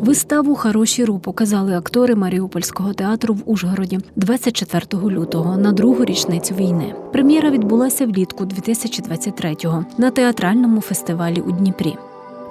Виставу Хороші ру показали актори Маріупольського театру в Ужгороді 24 лютого на другу річницю війни. Прем'єра відбулася влітку 2023-го на театральному фестивалі у Дніпрі.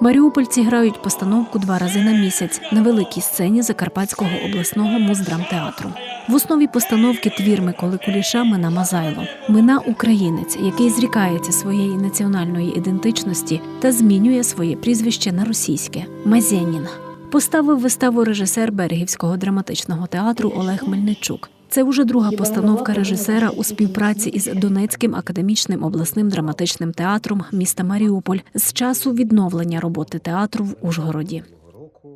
Маріупольці грають постановку два рази на місяць на великій сцені Закарпатського обласного муздрамтеатру. В основі постановки твір Миколи Куліша Мина Мазайло. Мина українець, який зрікається своєї національної ідентичності та змінює своє прізвище на російське Мазєнін. Поставив виставу режисер Берегівського драматичного театру Олег Мельничук. Це вже друга постановка режисера у співпраці із Донецьким академічним обласним драматичним театром міста Маріуполь з часу відновлення роботи театру в Ужгороді.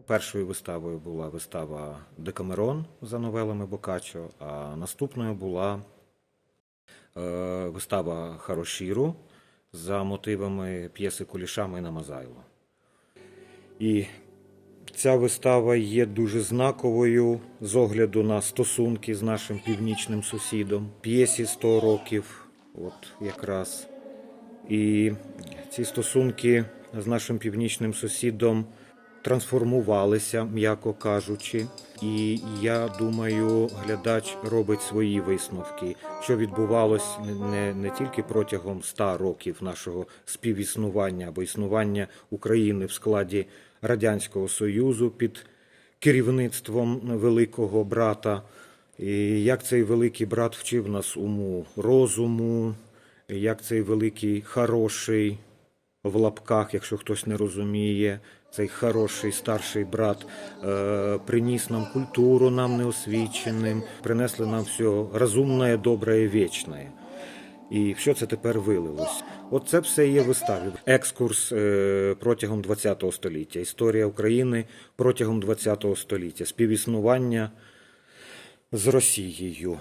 Першою виставою була вистава Декамерон за новелами Бокаччо, а наступною була е, вистава Харошіру за мотивами п'єси Куліша Мина Мазайло. І ця вистава є дуже знаковою з огляду на стосунки з нашим північним сусідом. П'єсі 100 років, от якраз. І ці стосунки з нашим північним сусідом трансформувалися, м'яко кажучи. І я думаю, глядач робить свої висновки, що відбувалось не, не, тільки протягом ста років нашого співіснування або існування України в складі Радянського Союзу під керівництвом великого брата. І як цей великий брат вчив нас уму розуму, як цей великий хороший в лапках, якщо хтось не розуміє, цей хороший старший брат е, приніс нам культуру, нам неосвіченим, принесли нам все розумне, добре і вічне. І що це тепер вилилось? От це все є виставі. Екскурс е, протягом ХХ століття, історія України протягом ХХ століття, співіснування з Росією.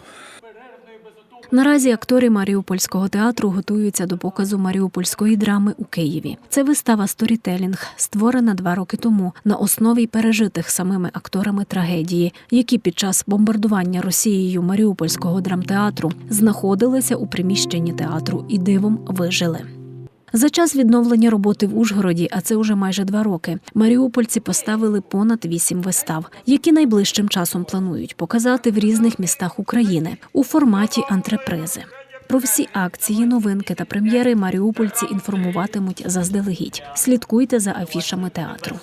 Наразі актори Маріупольського театру готуються до показу маріупольської драми у Києві. Це вистава сторітелінг, створена два роки тому на основі пережитих самими акторами трагедії, які під час бомбардування Росією Маріупольського драмтеатру знаходилися у приміщенні театру і дивом вижили. За час відновлення роботи в Ужгороді, а це уже майже два роки, маріупольці поставили понад вісім вистав, які найближчим часом планують показати в різних містах України у форматі антрепризи. Про всі акції, новинки та прем'єри маріупольці інформуватимуть заздалегідь. Слідкуйте за афішами театру.